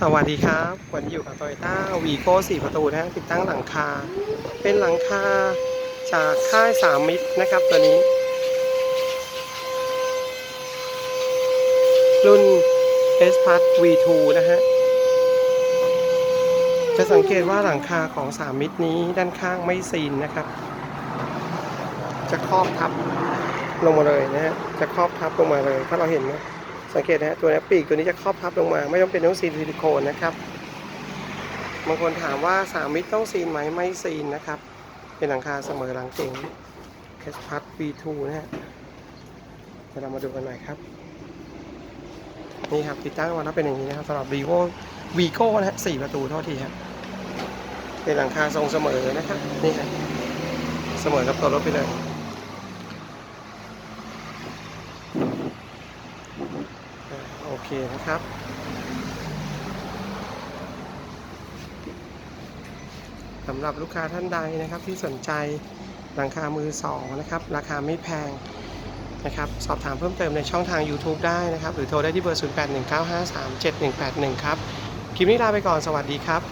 สวัสดีครับ วันนี้อยู่กับ Toyota v ีโก้4ประตูนะฮะติดตั้งหลังคา เป็นหลังคาจากค่ายสามมิตรนะครับตัวนี้ รุ่น S p l u s V2 นะฮะ จะสังเกตว่าหลังคาของสามมิตรนี้ด้านข้างไม่ซีนนะครับ จะครอบทับลงมาเลยนะฮะ จะครอบทับลงมาเลย ถ้าเราเห็นนะ สังเกตนะฮะตัวนี้ปีกตัวนี้จะครอบพับลงมา ไม่ต้องเป็นต้องซีนซิลิโคนนะครับบางคนถามว่าสามมิตรต้องซีนไหมไม่ซีนนะครับ เป็นหลังคาเสมอหลังเก่ง S p a s V2 นะฮะเดี๋ยวเรามาดูกันหน่อยครับนี่ครับติดตั้งมาแล้วเป็นอย่างนี้นะครับสำหรับ vivo vigo นะฮะสี่ประตูเท่าทีครับเป็นหลังคาทรงเสมอนะครับนี่ครับเสมอกับตัวรถไปเลย เคนะครับ สำหรับลูกค้าท่านใดนะครับที่สนใจหลังคามือสองนะครับ ราคาไม่แพงนะครับสอบถามเพิ่มเติมในช่องทาง YouTube ได้นะครับ หรือโทรได้ที่เบอร์ 0819537181 ครับ คลิปนี้ลาไปก่อนสวัสดีครับ